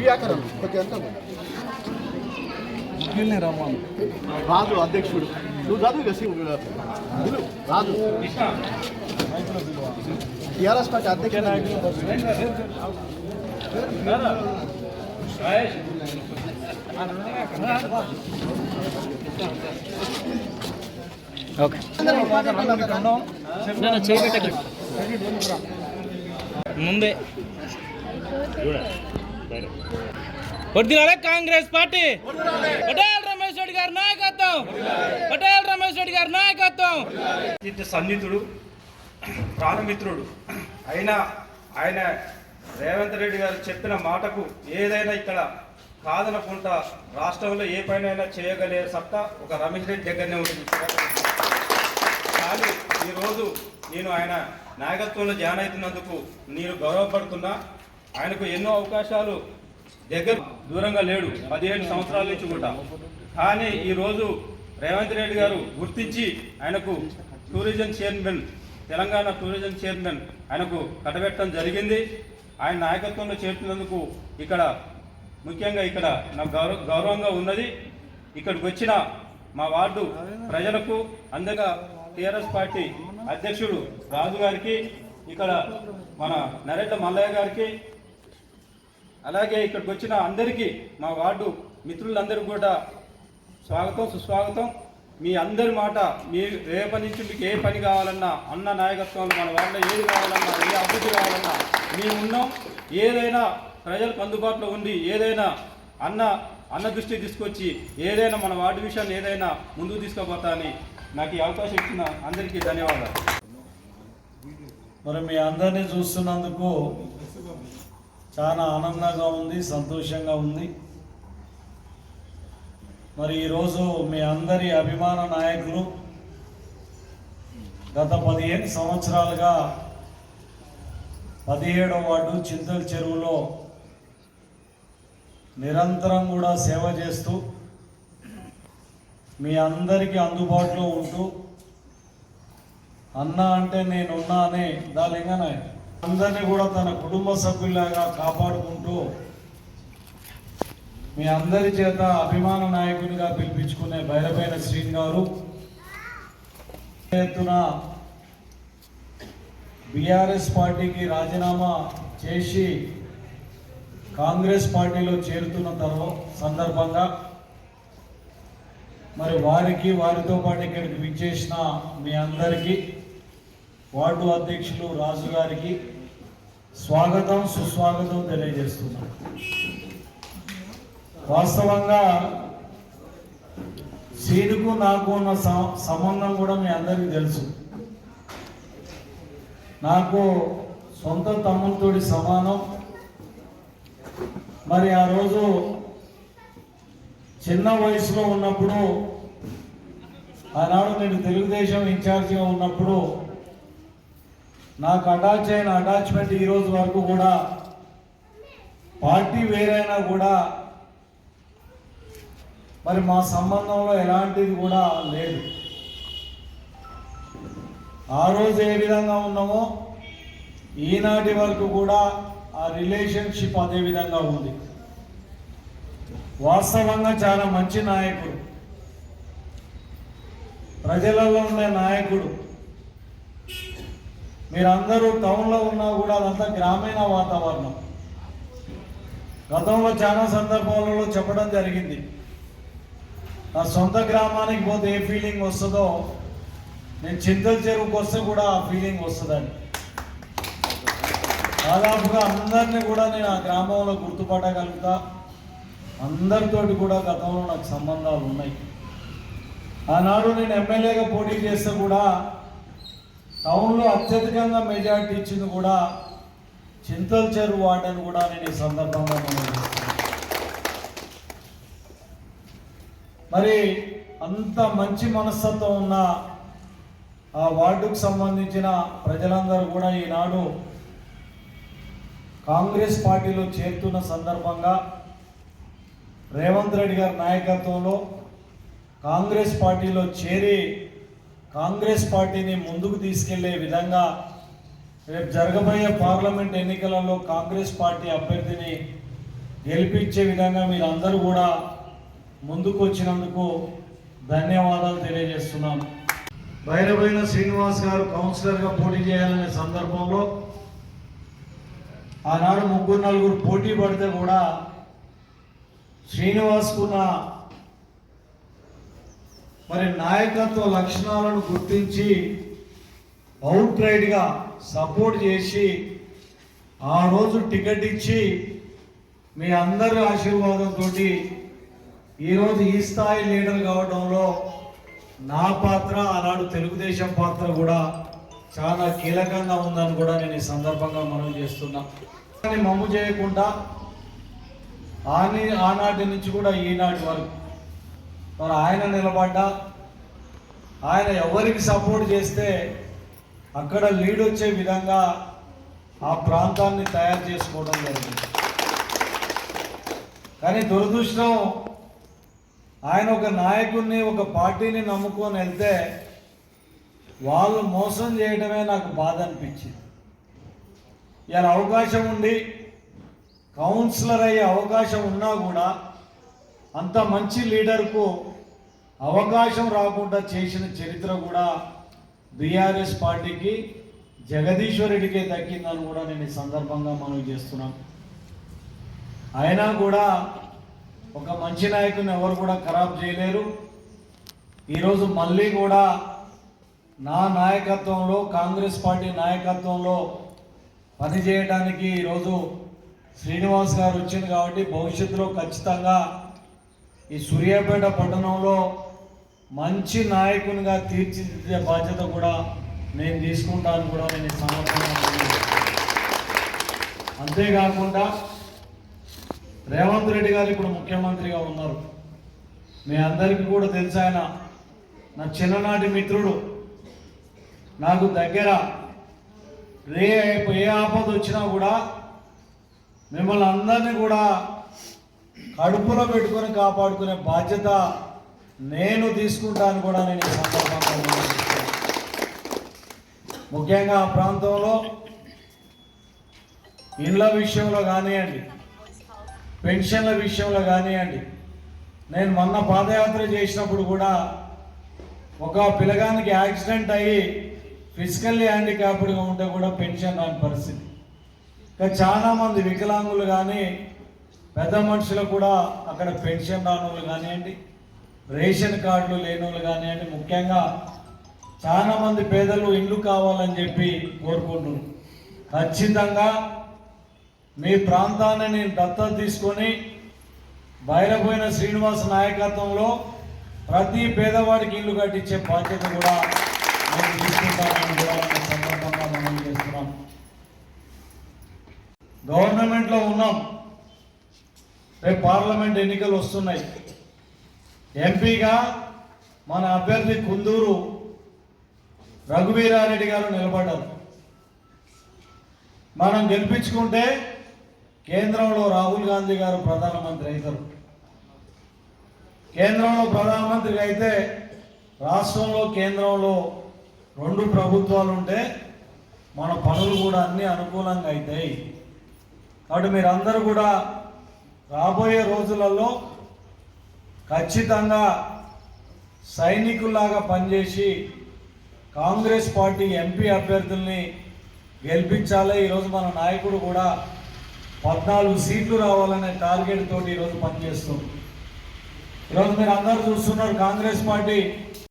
బియాకరణ కొద్దిగా ఎంత రాజు అధ్యక్షుడు నువ్వు చదువు ఇక శివుడు విను, రాజు టీఆర్ఎస్ పార్టీ అధ్యక్షుడు ఓకే ముందే వడ్డీరాలే కాంగ్రెస్ పార్టీ. పటేల్ రమేష్ రెడ్డి గారి నాయకత్వం. పటేల్ రమేష్ రెడ్డి గారి నాయకత్వం. సన్నిహితుడు ప్రాణమిత్రుడు అయినా ఆయన రేవంత్ రెడ్డి గారు చెప్పిన మాటకు ఏదైనా ఇక్కడ కాదనకుండా రాష్ట్రంలో ఏ పైన చేయగలిగే సత్తా ఒక రమేష్ రెడ్డి దగ్గరనే ఉంటుంది. కానీ ఈరోజు నేను ఆయన నాయకత్వంలో జాయిన్ అవుతున్నందుకు నేను గౌరవపడుతున్నా. ఆయనకు ఎన్నో అవకాశాలు దగ్గర దూరంగా లేడు. పదిహేడు సంవత్సరాల నుంచి కూడా. కానీ ఈరోజు రేవంత్ రెడ్డి గారు గుర్తించి ఆయనకు tourism chairman Telangana tourism chairman ఆయనకు కట్టబెట్టడం జరిగింది. ఆయన నాయకత్వంలో చేరుతున్నందుకు ఇక్కడ ముఖ్యంగా ఇక్కడ నాకు గౌరవ గౌరవంగా ఉన్నది. ఇక్కడికి వచ్చిన మా వార్డు ప్రజలకు అందగా టీఆర్ఎస్ పార్టీ అధ్యక్షుడు రాజు గారికి ఇక్కడ మన నరేంద్ర మల్లయ్య గారికి అలాగే ఇక్కడికి వచ్చిన అందరికీ మా వార్డు మిత్రులందరూ కూడా స్వాగతం సుస్వాగతం. మీ అందరి మాట మీ రేపటి నుంచి మీకు ఏ పని కావాలన్నా అన్న నాయకత్వంలో మన వార్డులో ఏది కావాలన్నా ఏ అభివృద్ధి కావాలన్నా మేము ఉన్నాం. ఏదైనా ప్రజలకు అందుబాటులో ఉండి ఏదైనా అన్న అన్న దృష్టి తీసుకొచ్చి ఏదైనా మన వార్డు విషయాన్ని ఏదైనా ముందుకు తీసుకుపోతా అని నాకు ఈ అవకాశం ఇచ్చిన అందరికీ ధన్యవాదాలు. మరి మీ అందరినీ చూస్తున్నందుకు చాలా ఆనందంగా ఉంది సంతోషంగా ఉంది. మరి ఈరోజు మీ అందరి అభిమాన నాయకులు గత పదిహేను సంవత్సరాలుగా పదిహేడవ వార్డు చింతల చెరువులో నిరంతరం కూడా సేవ చేస్తూ మీ అందరికీ అందుబాటులో ఉంటూ అన్న అంటే నేనున్నా అనే దానిగానే అందరినీ కూడా తన కుటుంబ సభ్యులాగా కాపాడుకుంటూ మీ అందరి చేత అభిమాన నాయకునిగా పిలిపించుకునే బైరపైన శ్రీన్ గారు. ఎత్తున బీఆర్ఎస్ పార్టీకి రాజీనామా చేసి కాంగ్రెస్ పార్టీలో చేరుతున్న తర్వాత సందర్భంగా మరి వారికి వారితో పాటు ఇక్కడికి విచ్చేసిన మీ అందరికీ వార్డు అధ్యక్షులు రాజు గారికి స్వాగతం సుస్వాగతం తెలియజేస్తున్నాను వాస్తవంగా సీనుకు నాకు ఉన్న సం- సంబంధం కూడా మీ అందరికీ తెలుసు. నాకు సొంత తమ్ములతోటి సమానం. మరి ఆ రోజు చిన్న వయసులో ఉన్నప్పుడు ఆనాడు నేను తెలుగుదేశం ఇన్ఛార్జిగా ఉన్నప్పుడు నాకు అటాచ్ అయిన అటాచ్మెంట్ ఈ రోజు వరకు కూడా పార్టీ వేరైనా కూడా మరి మా సంబంధంలో ఎలాంటిది కూడా లేదు. ఆ రోజు ఏ విధంగా ఉన్నామో ఈనాటి వరకు కూడా ఆ రిలేషన్షిప్ అదే విధంగా ఉంది. వాస్తవంగా చాలా మంచి నాయకుడు. ప్రజలలో ఉండే నాయకుడు మీరందరూ టౌన్లో ఉన్నా కూడా అదంతా గ్రామీణ వాతావరణం. గతంలో చాలా సందర్భాలలో చెప్పడం జరిగింది. నా సొంత గ్రామానికి పోతే ఏ ఫీలింగ్ వస్తుందో నేను చింతల చెరువుకి వస్తే కూడా ఆ ఫీలింగ్ వస్తుందని దాదాపుగా అందరినీ కూడా నేను ఆ గ్రామంలో గుర్తుపట్టగలుగుతా. అందరితోటి కూడా గతంలో నాకు సంబంధాలు ఉన్నాయి. ఆనాడు నేను ఎమ్మెల్యేగా పోటీ చేస్తే కూడా టౌన్లో అత్యధికంగా మెజార్టీ ఇచ్చింది కూడా చింతల చెరువు అని కూడా నేను ఈ సందర్భంగా మరి అంత మంచి మనస్తత్వం ఉన్న ఆ వార్డుకు సంబంధించిన ప్రజలందరూ కూడా ఈనాడు కాంగ్రెస్ పార్టీలో చేరుతున్న సందర్భంగా రేవంత్ రెడ్డి గారి నాయకత్వంలో కాంగ్రెస్ పార్టీలో చేరి కాంగ్రెస్ పార్టీని ముందుకు తీసుకెళ్ళే విధంగా రేపు జరగబోయే పార్లమెంట్ ఎన్నికలలో కాంగ్రెస్ పార్టీ అభ్యర్థిని గెలిపించే విధంగా మీరు అందరూ కూడా ముందుకు వచ్చినందుకు ధన్యవాదాలు తెలియజేస్తున్నాను. బైరబైన శ్రీనివాస్ గారు కౌన్సిలర్గా పోటీ చేయాలనే సందర్భంలో ఆనాడు ముగ్గురు నలుగురు పోటీ పడితే కూడా శ్రీనివాస్కున్న మరి నాయకత్వ లక్షణాలను గుర్తించి అవుట్ రైడ్గా సపోర్ట్ చేసి ఆ రోజు టికెట్ ఇచ్చి మీ అందరి ఆశీర్వాదంతో ఈరోజు ఈ స్థాయి లీడర్ కావడంలో నా పాత్ర అలాడు తెలుగుదేశం పాత్ర కూడా చాలా కీలకంగా ఉందని కూడా నేను ఈ సందర్భంగా మనం చేస్తున్నా. కానీ మమ్ము చేయకుండా ఆని ఆనాటి నుంచి కూడా ఈనాటి వరకు మరి ఆయన నిలబడ్డా. ఆయన ఎవరికి సపోర్ట్ చేస్తే అక్కడ లీడ్ వచ్చే విధంగా ఆ ప్రాంతాన్ని తయారు చేసుకోవడం జరిగింది. కానీ దురదృష్టం ఆయన ఒక నాయకుడిని ఒక పార్టీని నమ్ముకొని వెళ్తే వాళ్ళు మోసం చేయడమే నాకు బాధ అనిపించింది. ఇలా అవకాశం ఉండి కౌన్సిలర్ అయ్యే అవకాశం ఉన్నా కూడా అంత మంచి లీడర్కు అవకాశం రాకుండా చేసిన చరిత్ర కూడా బీఆర్ఎస్ పార్టీకి జగదీశ్వరుడికే దక్కిందని కూడా నేను ఈ సందర్భంగా మనవి చేస్తున్నాం అయినా కూడా ఒక మంచి నాయకుని ఎవరు కూడా ఖరాబ్ చేయలేరు. ఈరోజు మళ్ళీ కూడా నా నాయకత్వంలో కాంగ్రెస్ పార్టీ నాయకత్వంలో పనిచేయడానికి ఈరోజు శ్రీనివాస్ గారు వచ్చింది కాబట్టి భవిష్యత్తులో ఖచ్చితంగా ఈ సూర్యాపేట పట్టణంలో మంచి నాయకునిగా తీర్చిదిద్దే బాధ్యత కూడా నేను తీసుకుంటాను కూడా నేను ఈ అంతేకాకుండా రేవంత్ రెడ్డి గారు ఇప్పుడు ముఖ్యమంత్రిగా ఉన్నారు. మీ అందరికీ కూడా తెలుసు ఆయన. నా చిన్ననాటి మిత్రుడు. నాకు దగ్గర రే ఏ ఆపద వచ్చినా కూడా మిమ్మల్ని అందరినీ కూడా కడుపులో పెట్టుకొని కాపాడుకునే బాధ్యత నేను తీసుకుంటాను కూడా నేను ఈ సందర్భంగా ముఖ్యంగా ఆ ప్రాంతంలో ఇండ్ల విషయంలో కానివ్వండి పెన్షన్ల విషయంలో కానివ్వండి నేను మొన్న పాదయాత్ర చేసినప్పుడు కూడా ఒక పిల్లగానికి యాక్సిడెంట్ అయ్యి ఫిజికల్లీ హ్యాండిక్యాప్డ్గా ఉంటే కూడా పెన్షన్ రాని పరిస్థితి. ఇంకా చాలామంది వికలాంగులు కానీ పెద్ద మనుషులకు కూడా అక్కడ పెన్షన్ రాని వాళ్ళు కానివ్వండి రేషన్ కార్డులు లేని వాళ్ళు కానివ్వండి ముఖ్యంగా చాలామంది పేదలు ఇల్లు కావాలని చెప్పి కోరుకుంటున్నారు. ఖచ్చితంగా మీ ప్రాంతాన్ని నేను దత్తత తీసుకొని బయలుపోయిన శ్రీనివాస నాయకత్వంలో ప్రతి పేదవాడికి ఇల్లు కట్టించే బాధ్యత కూడా మేము తీసుకుంటామని కూడా సందర్భంగా మనం చేస్తున్నాం. గవర్నమెంట్లో ఉన్నాం. రేపు పార్లమెంట్ ఎన్నికలు వస్తున్నాయి. ఎంపీగా మన అభ్యర్థి కుందూరు రఘువీరారెడ్డి గారు నిలబడ్డారు. మనం గెలిపించుకుంటే కేంద్రంలో రాహుల్ గాంధీ గారు ప్రధానమంత్రి అవుతారు. కేంద్రంలో ప్రధానమంత్రి అయితే రాష్ట్రంలో కేంద్రంలో రెండు ప్రభుత్వాలు ఉంటే మన పనులు కూడా అన్ని అనుకూలంగా అవుతాయి కాబట్టి మీరందరూ కూడా రాబోయే రోజులలో ఖచ్చితంగా సైనికుల్లాగా పనిచేసి కాంగ్రెస్ పార్టీ ఎంపీ అభ్యర్థుల్ని గెలిపించాలి. ఈరోజు మన నాయకుడు కూడా పద్నాలుగు సీట్లు రావాలనే టార్గెట్ తోటి ఈరోజు పనిచేస్తుంది ఈరోజు మీరు అందరూ చూస్తున్నారు కాంగ్రెస్ పార్టీ